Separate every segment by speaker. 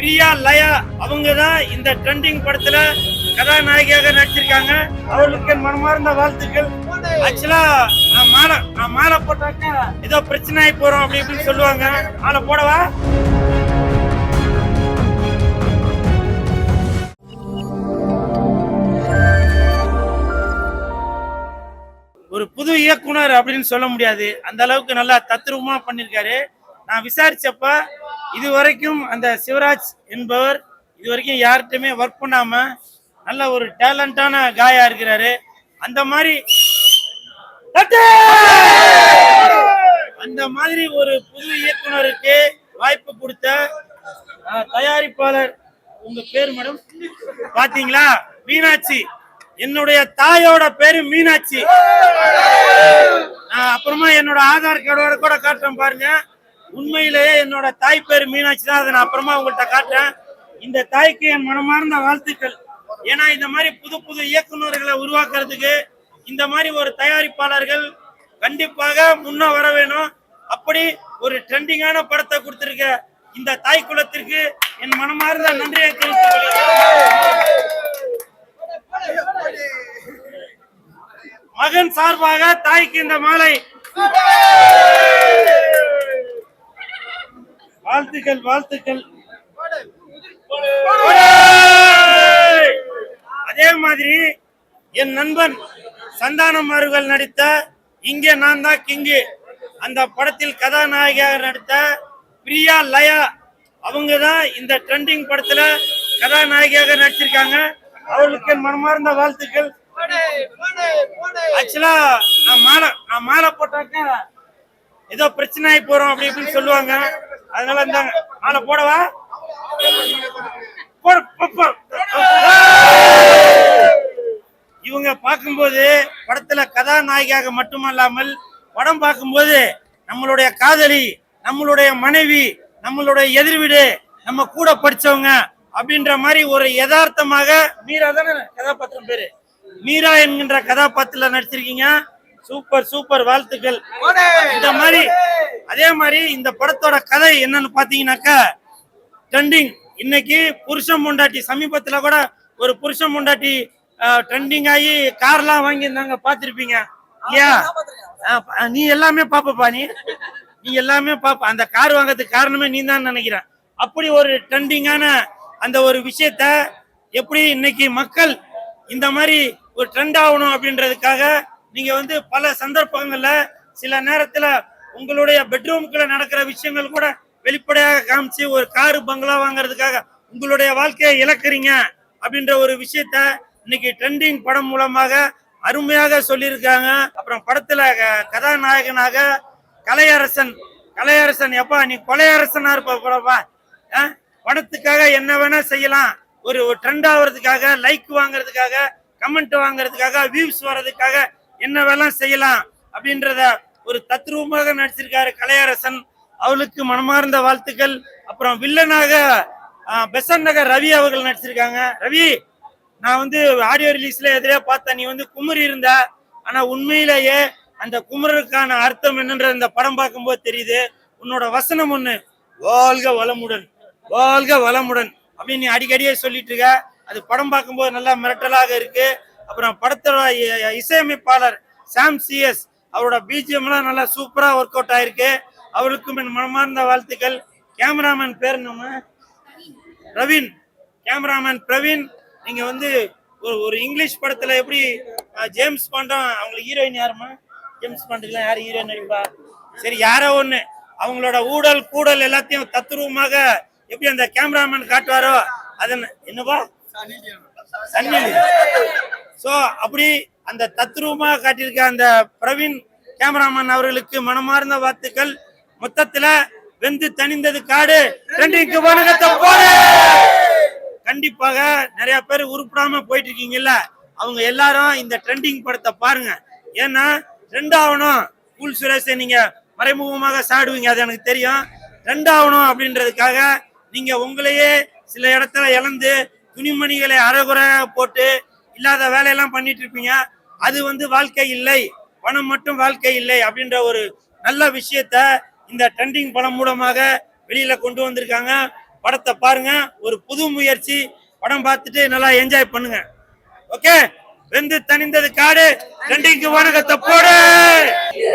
Speaker 1: பிரியா லயா அவங்க தான் இந்த ட்ரெண்டிங் படத்துல கதாநாயகியாக நடிச்சிருக்காங்க. அவர்களுக்கு மனமார்ந்த வாழ்த்துக்கள். ஆக்சுவலா நான் மாலை நான் மாலை போட்டாக்க ஏதோ பிரச்சனை ஆகி போறோம் அப்படி இப்படின்னு சொல்லுவாங்க. மாலை போடவா? ஒரு புது இயக்குனர் அப்படின்னு சொல்ல முடியாது. அந்த அளவுக்கு நல்லா தத்ரூபமா பண்ணிருக்காரு. நான் விசாரிச்சப்ப இது வரைக்கும் அந்த சிவராஜ் என்பவர் இது வரைக்கும் யார்கிட்டயுமே ஒர்க் பண்ணாம நல்ல ஒரு டேலண்டான காயா இருக்கிறாரு. அந்த மாதிரி அந்த மாதிரி ஒரு புது இயக்குனருக்கு வாய்ப்பு கொடுத்த தயாரிப்பாளர் உங்க பேர் மேடம்? பாத்தீங்களா? மீனாட்சி. என்னுடைய தாயோட பேரு மீனாட்சி. அப்புறமா என்னோட ஆதார் கார்டோட கூட காட்டுறேன் பாருங்க. உண்மையிலேயே என்னோட தாய் பேர் மீனாட்சி தான். அதை நான் அப்புறமா உங்கள்கிட்ட காட்டுறேன். இந்த தாய்க்கு என் மனமார்ந்த வாழ்த்துக்கள். ஏன்னா இந்த மாதிரி புது புது இயக்குனர்களை உருவாக்குறதுக்கு இந்த மாதிரி ஒரு தயாரிப்பாளர்கள் கண்டிப்பாக முன்ன வர வேணும். அப்படி ஒரு ட்ரெண்டிங்கான படத்தை கொடுத்துருக்க இந்த தாய் குலத்திற்கு என் மனமார்ந்த நன்றியை தெரிவித்துக் மகன் சார்பாக தாய்க்கு இந்த மாலை. வாழ்த்துக்கள் வாழ்த்துக்கள். அதே மாதிரி என் நண்பன் சந்தானம் அவர்கள் நடித்த இங்கே நான் தான் கிங்கு. அந்த படத்தில் கதாநாயகியாக நடித்த பிரியா லயா அவங்க தான் இந்த ட்ரெண்டிங் படத்துல கதாநாயகியாக நடிச்சிருக்காங்க. அவர்களுக்கு மனமார்ந்த வாழ்த்துக்கள். ஆக்சுவலா நான் மாலை நான் மாலை போட்டாக்க ஏதோ பிரச்சனை ஆகி போறோம் அப்படி இப்படின்னு சொல்லுவாங்க. அதனால இந்த ஆனா போடவா? இவங்க பார்க்கும்போது படத்துல கதாநாயகியாக மட்டுமல்லாமல் படம் பார்க்கும்போது நம்மளுடைய காதலி நம்மளுடைய மனைவி நம்மளுடைய எதிர் வீடு நம்ம கூட படிச்சவங்க அப்படின்ற மாதிரி ஒரு யதார்த்தமாக மீரா தானே கதாபாத்திரம் பேரு. மீரா என்கின்ற கதாபாத்திரத்துல நடிச்சிருக்கீங்க. சூப்பர் சூப்பர் வாழ்த்துக்கள். இந்த மாதிரி அதே மாதிரி இந்த படத்தோட கதை என்னன்னு பாத்தீங்கன்னாக்கா ட்ரெண்டிங் இன்னைக்கு புருஷன் பொண்டாட்டி சமீபத்துல கூட ஒரு புருஷன் பொண்டாட்டி ட்ரெண்டிங் ஆகி கார்லாம் வாங்கியிருந்தாங்க பார்த்திருப்பீங்க. இல்லையா? நீ எல்லாமே பாப்பப்பா நீ. நீ எல்லாமே பாப்ப அந்த கார் வாங்குறதுக்கு காரணமே நீ தான் நினைக்கிறேன். அப்படி ஒரு ட்ரெண்டிங்கான அந்த ஒரு விஷயத்த எப்படி இன்னைக்கு மக்கள் இந்த மாதிரி ஒரு ட்ரெண்ட் ஆகணும் அப்படின்றதுக்காக நீங்க வந்து பல சந்தர்ப்பங்கள்ல சில நேரத்துல உங்களுடைய பெட்ரூம்குள்ள நடக்கிற விஷயங்கள் கூட வெளிப்படையாக காமிச்சு ஒரு காரு பங்களா வாங்குறதுக்காக உங்களுடைய வாழ்க்கையை இழக்கிறீங்க அப்படின்ற ஒரு விஷயத்த இன்னைக்கு ட்ரெண்டிங் படம் மூலமாக அருமையாக சொல்லியிருக்காங்க. அப்புறம் படத்துல க- கதாநாயகனாக கலையரசன் கலையரசன் எப்பா நீ கொலையரசனா இருப்பா படத்துக்காக என்ன வேணா செய்யலாம். ஒரு ட்ரெண்ட் ஆகுறதுக்காக லைக் வாங்குறதுக்காக கமெண்ட் வாங்குறதுக்காக வியூஸ் வர்றதுக்காக என்ன செய்யலாம் அப்படின்றத ஒரு தத்ரூபமாக நடிச்சிருக்காரு கலையரசன். அவளுக்கு மனமார்ந்த வாழ்த்துக்கள். அப்புறம் வில்லனாக பெசன் நகர் ரவி அவர்கள் நடிச்சிருக்காங்க. ரவி நான் வந்து ஆடியோ ரிலீஸ்ல எதிரே பார்த்தேன். நீ வந்து குமரி இருந்த. ஆனா உண்மையிலேயே அந்த குமரருக்கான அர்த்தம் என்னன்ற இந்த படம் பார்க்கும்போது தெரியுது. உன்னோட வசனம் ஒண்ணு வாழ்க வளமுடன் வாழ்க வளமுடன் அப்படின்னு நீ அடிக்கடியே சொல்லிட்டு இருக்க. அது படம் பார்க்கும்போது நல்லா மிரட்டலாக இருக்கு. அப்புறம் படத்தோட இசையமைப்பாளர் சாம் சிஎஸ் அவரோட பிஜிஎம் எல்லாம் நல்லா சூப்பரா ஒர்க் அவுட் ஆயிருக்கு. அவருக்கும் என் மனமார்ந்த வாழ்த்துக்கள். கேமராமேன் பேர் நம்ம பிரவீன். கேமராமேன் பிரவீன். நீங்க வந்து ஒரு ஒரு இங்கிலீஷ் படத்துல எப்படி ஜேம்ஸ் பாண்டும் அவங்களுக்கு ஹீரோயின் யாருமா ஜேம்ஸ் பாண்டுலாம் யார் ஹீரோயின் நடிப்பா சரி யாரோ ஒண்ணு. அவங்களோட ஊழல் கூடல் எல்லாத்தையும் தத்துருவமாக எப்படி அந்த கேமராமேன் காட்டுவாரோ அதன் என்னப்பா சன்னி ஸோ அப்படி அந்த தத்ரூபமாக காட்டியிருக்க அந்த பிரவீன் கேமராமேன் அவர்களுக்கு மனமார்ந்த வாழ்த்துக்கள் மொத்தத்தில் வெந்து தணிந்தது காடு. ரெண்டுக்கு வணக்கத்தை போடு. கண்டிப்பாக நிறைய பேர் உருப்படாம போயிட்டு இருக்கீங்கல்ல அவங்க எல்லாரும் இந்த ட்ரெண்டிங் படத்தை பாருங்க. ஏன்னா ட்ரெண்ட் ஆகணும் கூல் சுரேஷை நீங்க மறைமுகமாக சாடுவீங்க அது எனக்கு தெரியும். ட்ரெண்ட் ஆகணும் அப்படின்றதுக்காக நீங்க உங்களையே சில இடத்துல இழந்து துணிமணிகளை அறகுறையாக போட்டு இல்லாத வேலையெல்லாம் பண்ணிட்டு இருப்பீங்க அது வந்து வாழ்க்கை இல்லை. பணம் மட்டும் வாழ்க்கை இல்லை அப்படின்ற ஒரு நல்ல விஷயத்த இந்த ட்ரெண்டிங் படம் மூலமாக வெளியில கொண்டு வந்திருக்காங்க. படத்தை பாருங்க. ஒரு புது முயற்சி. படம் பார்த்துட்டு நல்லா என்ஜாய் பண்ணுங்க. ஓகே வெந்து தனிந்தது காடு நன்றிக்கு வணக்கத்தை போடு.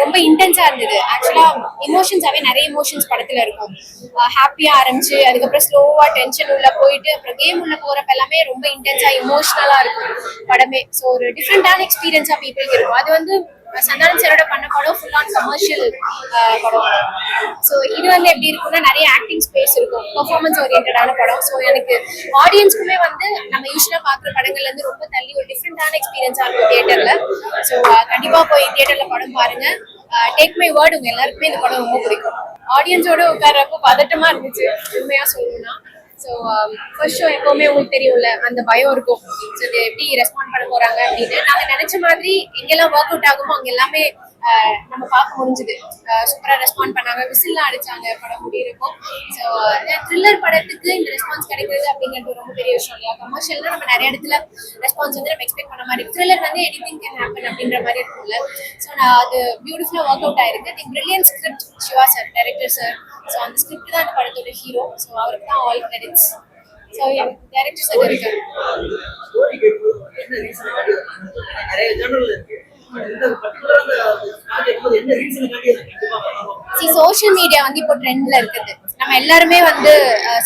Speaker 2: ரொம்ப இன்டென்ஸா இருந்தது. ஆக்சுவலா இமோஷன்ஸாவே நிறைய எமோஷன்ஸ் படத்துல இருக்கும். ஹாப்பியா ஆரம்பிச்சு அதுக்கப்புறம் ஸ்லோவா டென்ஷன் உள்ள போயிட்டு அப்புறம் கேம் உள்ள போறப்ப எல்லாமே ரொம்ப இன்டென்ஸா இமோஷனலா இருக்கும் படமே. ஸோ ஒரு டிஃப்ரெண்டான எக்ஸ்பீரியன்ஸா பீப்புளுக்கு இருக்கும். அது வந்து சந்தானம் சாரோட பண்ண படம் ஃபுல் ஆன் கமர்ஷியல் படம். ஸோ இது வந்து எப்படி இருக்கும்னா நிறைய ஆக்டிங் ஸ்பேஸ் இருக்கும். பெர்ஃபார்மன்ஸ் ஓரியன்டான படம். ஸோ எனக்கு ஆடியன்ஸ்க்குமே வந்து நம்ம யூஸ்வலாக பார்க்குற படங்கள்ல இருந்து ரொம்ப தள்ளி ஒரு டிஃப்ரெண்டான எக்ஸ்பீரியன்ஸாக இருக்கும் தியேட்டர்ல ஸோ கண்டிப்பாக போய் தியேட்டர்ல படம் பாருங்க. டேக் மை வேர்டு உங்க எல்லாருக்குமே இந்த படம் ரொம்ப பிடிக்கும். ஆடியன்ஸோட உட்கார்றப்போ பதட்டமா இருந்துச்சு. உண்மையா சொல்லணும்னா. ஸோ ஃபர்ஸ்ட் ஷோ எப்பவுமே உங்களுக்கு தெரியும்ல அந்த பயம் இருக்கும். ஸோ இது எப்படி ரெஸ்பாண்ட் பண்ண போறாங்க அப்படின்னு. நாங்கள் நினைச்ச மாதிரி எங்கெல்லாம் ஒர்க் அவுட் ஆகுமோ அங்கே எல்லாமே நம்ம பார்க்க முடிஞ்சுது. சூப்பரா ரெஸ்பாண்ட் பண்ணாங்க. விசில்லாம் அடிச்சாங்க படம் முடியிருக்கும் ஸோ த்ரில்லர் படத்துக்கு இந்த ரெஸ்பான்ஸ் கிடைக்கிறது அப்படிங்கிறது ரொம்ப பெரிய விஷயம் இல்லையா? கமர்ஷியல்னா நம்ம நிறைய இடத்துல ரெஸ்பான்ஸ் வந்து நம்ம எக்ஸ்பெக்ட் பண்ண மாதிரி த்ரில்லர் வந்து எனி திங் கேன் ஹேப்பன் அப்படின்ற மாதிரி இருக்கும்ல. ஸோ நான் அது பியூட்டிஃபுல்லாக ஒர்க் அவுட் ஆயிருக்கு. The brilliant script Siva sir director sir so அந்த ஸ்கிரிப்ட் தான் இந்த படத்தோட ஹீரோ ஸோ அவருக்கு தான் all credits so director sir இருக்காரு.
Speaker 3: அந்த
Speaker 2: சோஷியல் மீடியா வந்து இப்போ ட்ரெண்ட்ல இருக்குது. நம்ம எல்லாருமே வந்து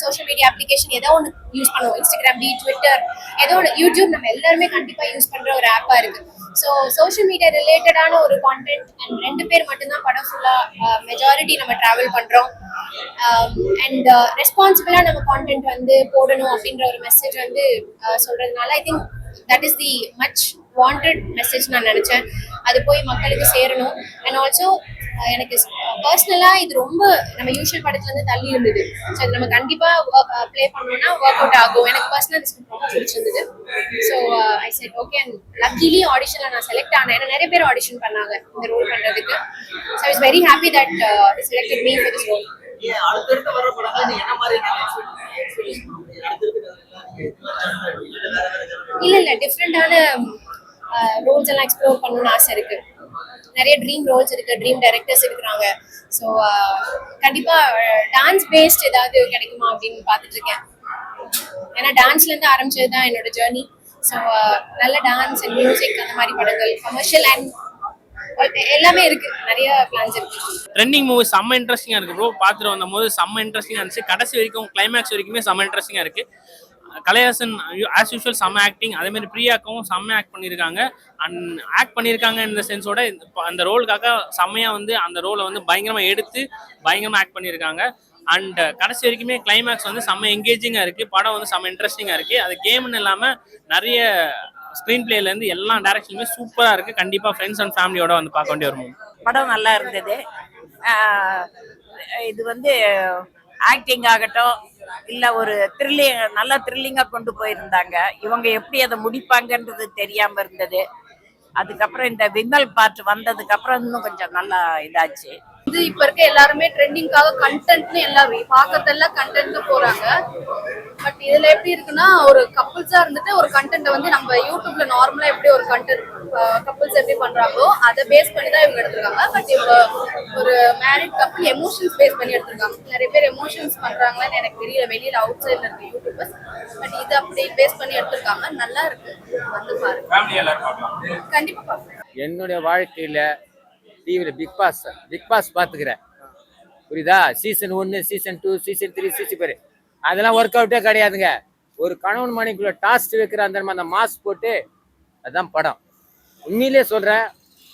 Speaker 2: சோஷியல் மீடியா அப்ளிகேஷன் ஏதோ ஒன்று யூஸ் பண்ணுவோம். இன்ஸ்டாகிராம் டி ட்விட்டர் ஏதோ ஒன்று யூடியூப் நம்ம எல்லாருமே கண்டிப்பாக யூஸ் பண்ணுற ஒரு ஆப்பாக இருக்கு. ஸோ சோஷியல் மீடியா ரிலேட்டடான ஒரு கான்டென்ட் அண்ட் ரெண்டு பேர் மட்டும்தான் படம் ஃபுல்லாக மெஜாரிட்டி நம்ம ட்ராவல் பண்ணுறோம் அண்ட் ரெஸ்பான்சிபிளாக நம்ம கான்டென்ட் வந்து போடணும் அப்படின்ற ஒரு மெசேஜ் வந்து சொல்கிறதுனால I think that is the much wanted message நான் நினச்சேன். அது போய் மக்களுக்கு சேரணும். அண்ட் ஆல்சோ எனக்கு பர்சனலாக இது ரொம்ப நம்ம யூஷுவல் படத்துல இருந்து தள்ளி இருந்தது. ஸோ அது நம்ம கண்டிப்பாக ப்ளே பண்ணோம்னா ஒர்க் அவுட் ஆகும். எனக்கு பர்சனல் ரொம்ப பிடிச்சிருந்தது. So I said okay and luckily ஆடிஷனில் நான் செலக்ட் ஆனேன். ஏன்னா நிறைய பேர் ஆடிஷன் பண்ணாங்க இந்த ரோல் பண்ணுறதுக்கு so is very happy that selected me for this role
Speaker 3: அடுத்தடுத்து வர படங்கள் என்ன மாதிரி இல்ல
Speaker 2: இல்ல டிஃப்ரெண்டான ரோல்ஸ் எல்லாம் எக்ஸ்ப்ளோர் பண்ணணும்னு ஆசை இருக்கு. நிறைய ட்ரீம் ரோல்ஸ் இருக்கு ட்ரீம் டைரக்டர்ஸ் இருக்கிறாங்க ஸோ கண்டிப்பா டான்ஸ் பேஸ்ட் ஏதாவது கிடைக்குமா அப்படின்னு பார்த்துட்டு இருக்கேன். ஏன்னா டான்ஸ்ல இருந்து ஆரம்பிச்சது தான் என்னோட ஜேர்னி ஸோ நல்ல டான்ஸ் அண்ட் மியூசிக் அந்த மாதிரி படங்கள் கமர்ஷியல் அண்ட் எல்லாமே இருக்கு. நிறைய பிளான்ஸ் இருக்கு.
Speaker 4: ட்ரெண்டிங் மூவி செம்ம இன்ட்ரெஸ்டிங்காக இருக்கு ப்ரோ பார்த்துட்டு வந்த போது செம்ம இன்ட்ரெஸ்டிங்காக இருந்துச்சு. கடைசி வரைக்கும் கிளைமேக்ஸ் வரைக்குமே செம்ம இன்ட்ரெஸ்டிங்காக இருக்கு. கலையாசன் ஆஸ் யூஷுவல் செம்ம ஆக்டிங் அதே மாதிரி பிரியாக்காவும் செம்ம ஆக்ட் பண்ணியிருக்காங்க. அண்ட் ஆக்ட் பண்ணியிருக்காங்க இந்த சென்ஸோட அந்த ரோலுக்காக செம்மையாக வந்து அந்த ரோலை வந்து பயங்கரமாக எடுத்து பயங்கரமாக ஆக்ட் பண்ணியிருக்காங்க. அண்ட் கடைசி வரைக்குமே கிளைமேக்ஸ் வந்து செம்ம எங்கேஜிங்காக இருக்குது படம் வந்து செம்ம இன்ட்ரெஸ்டிங்காக இருக்குது அது கேம்னு இல்லாமல் நிறைய ஸ்க்ரீன் பிளேலேருந்து எல்லா டேரக்ஷனுமே சூப்பராக இருக்குது கண்டிப்பாக ஃப்ரெண்ட்ஸ் அண்ட் ஃபேமிலியோட வந்து பார்க்க வேண்டிய ஒரு
Speaker 5: படம் நல்லா இருந்தது. இது வந்து ஆக்டிங் ஆகட்டும் இல்ல ஒரு த்ரில்லிங் நல்லா த்ரில்லிங்கா கொண்டு போயிருந்தாங்க. இவங்க எப்படி அதை முடிப்பாங்கன்றது தெரியாம இருந்தது. அதுக்கப்புறம் இந்த விமல் பார்ட் வந்ததுக்கு அப்புறம் இன்னும் கொஞ்சம் நல்லா இதாச்சு.
Speaker 6: வந்து இப்ப இருக்க எல்லாருமே ட்ரெண்டிங்காக கண்டென்ட்னு எல்லாரும் பார்க்கறதெல்லாம் கண்டென்ட் போறாங்க. பட் இதுல எப்படி இருக்குன்னா ஒரு கப்புள்ஸா இருந்துட்டு ஒரு கண்டென்ட் வந்து நம்ம யூடியூப்ல நார்மலா எப்படி ஒரு கண்டென்ட் கப்புள்ஸ் எப்படி பண்றாங்களோ அதை பேஸ் பண்ணி தான் இவங்க எடுத்திருக்காங்க. பட் இவங்க ஒரு மேரிட் கப்புள் எமோஷன்ஸ் பேஸ் பண்ணி எடுத்திருக்காங்க. நிறைய பேர் எமோஷன்ஸ் பண்றாங்களான்னு எனக்கு தெரியல. வெளியில அவுட் சைட்ல இருக்க யூடியூபர்ஸ் பட் இது அப்படி பேஸ் பண்ணி எடுத்திருக்காங்க. நல்லா இருக்கு. வந்து பாருங்க. கண்டிப்பா பாருங்க
Speaker 7: என்னுடைய வாழ்க்கையில் டிவியில் பிக் பாஸ் பிக் பாஸ் பார்த்துக்கிறேன். புரியுதா? சீசன் ஒன்று season two season three season பேர் அதெல்லாம் ஒர்க் அவுட்டே கிடையாதுங்க. ஒரு கணவன் மணிக்குள்ள டாஸ்க் வைக்கிற அந்த அந்த மாஸ்க் போட்டு அதுதான் படம். உண்மையிலே சொல்கிறேன்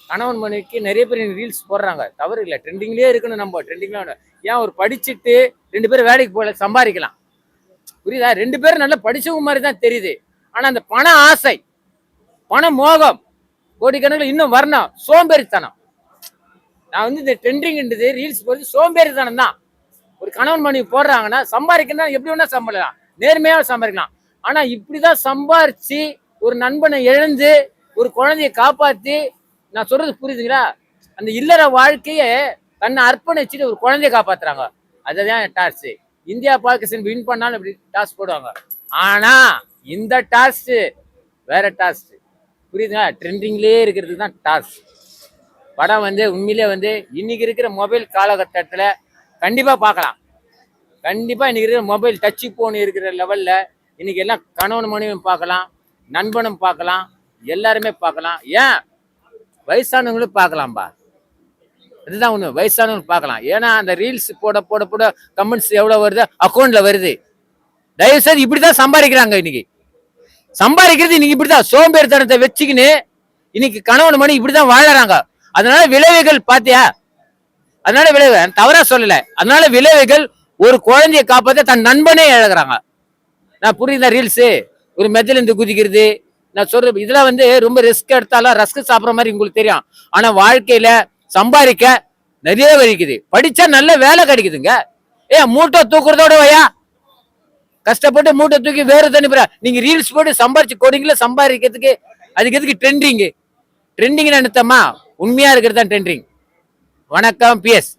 Speaker 7: கணவன் மனைவிக்கு நிறைய பேர் ரீல்ஸ் போடுறாங்க. தவறு இல்லை. ட்ரெண்டிங்லேயே இருக்கணும் நம்ம. ட்ரெண்டிங்லாம் ஏன் ஒரு படிச்சுட்டு ரெண்டு பேரும் வேலைக்கு போகல சம்பாதிக்கலாம். புரியுதா? ரெண்டு பேரும் நல்லா படிச்சவங்க மாதிரி தான் தெரியுது. ஆனால் அந்த பண ஆசை பண மோகம் கோடிக்கணக்கில் இன்னும் வரணும். சோம்பேறித்தனம். நான் வந்து இந்த ட்ரெண்டிங்ன்றது ரீல்ஸ் போகிறது சோம்பேறித்தனம் தான். ஒரு கணவன் மனைவி போடுறாங்கன்னா சம்பாதிக்கணும் எப்படி வேணால் சம்பாதிக்கலாம். நேர்மையாக சம்பாதிக்கலாம். ஆனால் இப்படி தான் சம்பாரித்து ஒரு நண்பனை இழந்து ஒரு குழந்தைய காப்பாற்றி நான் சொல்கிறது புரியுதுங்களா? அந்த இல்லற வாழ்க்கையை தன்னை அர்ப்பணிச்சுட்டு ஒரு குழந்தைய காப்பாத்துறாங்க. அதுதான் டாஸ்க் இந்தியா பாகிஸ்தான் வின் பண்ணாலும் இப்படி டாஸ்க் போடுவாங்க. ஆனால் இந்த டாஸ்ட்டு வேற டாஸ்ட்டு புரியுதுங்களா? ட்ரெண்டிங்லேயே இருக்கிறது தான் டாஸ்க் படம் வந்து உண்மையிலே வந்து இன்னைக்கு இருக்கிற மொபைல் காலகட்டத்தில் கண்டிப்பாக பார்க்கலாம். கண்டிப்பாக இன்னைக்கு இருக்கிற மொபைல் டச்சு ஃபோன் இருக்கிற லெவலில் இன்னைக்கு எல்லாம் கணவன் மனைவியும் பார்க்கலாம் நண்பனும் பார்க்கலாம் எல்லாருமே பார்க்கலாம். ஏன்? வயசானவங்களும் பார்க்கலாம்பா. இதுதான் ஒன்று வயசானவங்க பார்க்கலாம். ஏன்னா அந்த ரீல்ஸ் போட போட போட கமெண்ட்ஸ் எவ்வளோ வருது? அக்கௌண்ட்ல வருது. தயவு செய்து இப்படிதான் சம்பாதிக்கிறாங்க இன்னைக்கு. சம்பாதிக்கிறது இன்னைக்கு இப்படிதான் சோம்பேறித்தனத்தை வச்சுக்கின்னு இன்னைக்கு கணவன் மணி இப்படி தான் வாழறாங்க. அதனால விளைவுகள் பாத்தியா? அதனால விளைவு தவறா சொல்லல. அதனால விளைவுகள் ஒரு குழந்தைய காப்பாத்த தன் நண்பனே இழகுறாங்க. நான் புரியுதா ரீல்ஸ் ஒரு மெத்தில் இருந்து குதிக்கிறது. நான் சொல்ற இதெல்லாம் வந்து ரொம்ப ரிஸ்க் எடுத்தாலும் ரஸ்க் சாப்பிட்ற மாதிரி உங்களுக்கு தெரியும். ஆனா வாழ்க்கையில சம்பாதிக்க நிறைய வலிக்குது. படிச்சா நல்ல வேலை கிடைக்குதுங்க. ஏ மூட்டை தூக்குறதோட வையா? கஷ்டப்பட்டு மூட்டை தூக்கி வேறு தண்ணி நீங்க ரீல்ஸ் போட்டு சம்பாரிச்சு கோடிங்கள சம்பாதிக்கிறதுக்கு. அதுக்கு எதுக்கு ட்ரெண்டிங் ட்ரெண்டிங் நினைத்தம்மா உண்மையா இருக்கிறது தான் ட்ரெண்டிங் வணக்கம் பிஎஸ்